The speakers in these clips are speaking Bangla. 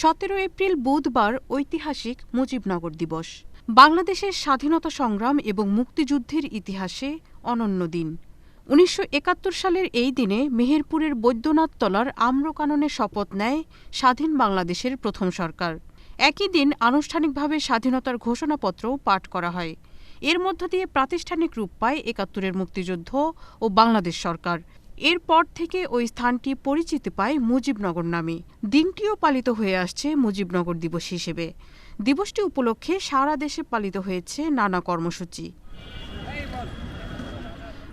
সতেরো এপ্রিল বুধবার ঐতিহাসিক মুজিবনগর দিবস। বাংলাদেশের স্বাধীনতা সংগ্রাম এবং মুক্তিযুদ্ধের ইতিহাসে অনন্য দিন। উনিশশো একাত্তর সালের এই দিনে মেহেরপুরের বৈদ্যনাথ তলার আম্রকাননে শপথ নেয় স্বাধীন বাংলাদেশের প্রথম সরকার। একই দিন আনুষ্ঠানিকভাবে স্বাধীনতার ঘোষণাপত্রও পাঠ করা হয়। এর মধ্য দিয়ে প্রাতিষ্ঠানিক রূপ পায় একাত্তরের মুক্তিযুদ্ধ ও বাংলাদেশ সরকার। এরপর থেকে ওই স্থানটি পরিচিতি পায় মুজিবনগর নামে। দিনটিও পালিত হয়ে আসছে মুজিবনগর দিবস হিসেবে। দিবসটি উপলক্ষে সারা দেশে পালিত হয়েছে নানা কর্মসূচি।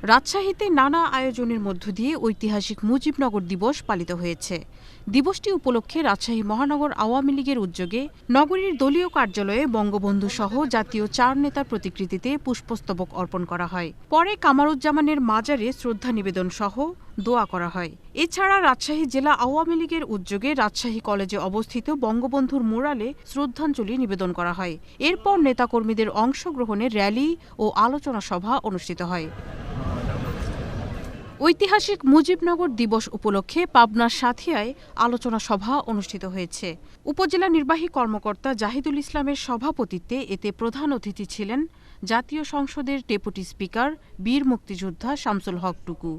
রাজশাহীতে নানা আয়োজনের মধ্য দিয়ে ঐতিহাসিক মুজিবনগর দিবস পালিত হয়েছে। দিবসটি উপলক্ষে রাজশাহী মহানগর আওয়ামী লীগের উদ্যোগে নগরীর দলীয় কার্যালয়ে বঙ্গবন্ধু সহ জাতীয় চার নেতার প্রতিকৃতিতে পুষ্পস্তবক অর্পণ করা হয়। পরে কামারুজ্জামানের মাজারে শ্রদ্ধা নিবেদন সহ দোয়া করা হয়। এছাড়া রাজশাহী জেলা আওয়ামী লীগের উদ্যোগে রাজশাহী কলেজে অবস্থিত বঙ্গবন্ধুর মুরালে শ্রদ্ধাঞ্জলি নিবেদন করা হয়। এরপর নেতাকর্মীদের অংশগ্রহণে র্যালি ও আলোচনা সভা অনুষ্ঠিত হয়। ঐতিহাসিক মুজিবনগর দিবস উপলক্ষে পাবনার সাথিয়ায় আলোচনা সভা অনুষ্ঠিত হয়েছে। উপজেলা নির্বাহী কর্মকর্তা জাহিদুল ইসলামের সভাপতিত্বে এতে প্রধান অতিথি ছিলেন জাতীয় সংসদের ডেপুটি স্পিকার, বীর মুক্তিযোদ্ধা শামসুল হক টুকু।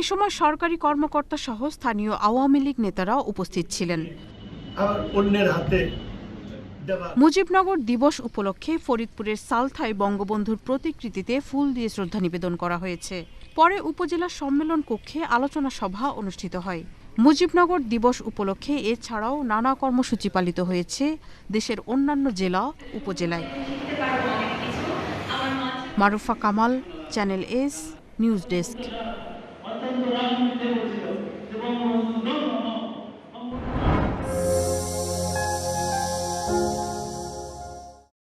এ সময় সরকারি কর্মকর্তা সহ স্থানীয় আওয়ামী লীগ নেতারা উপস্থিত ছিলেন। অন্যের হাতে মুজিবনগর দিবস উপলক্ষে ফরিদপুরের সালথায় বঙ্গবন্ধুর প্রতিকৃতিতে ফুল দিয়ে শ্রদ্ধা নিবেদন করা হয়েছে। পরে উপজেলা সম্মেলন কক্ষে আলোচনা সভা অনুষ্ঠিত হয়। মুজিবনগর দিবস উপলক্ষে এছাড়াও নানা কর্মসূচি পালিত হয়েছে দেশের অন্যান্য জেলা, উপজেলায়। Marufa Kamal, channel S, news desk.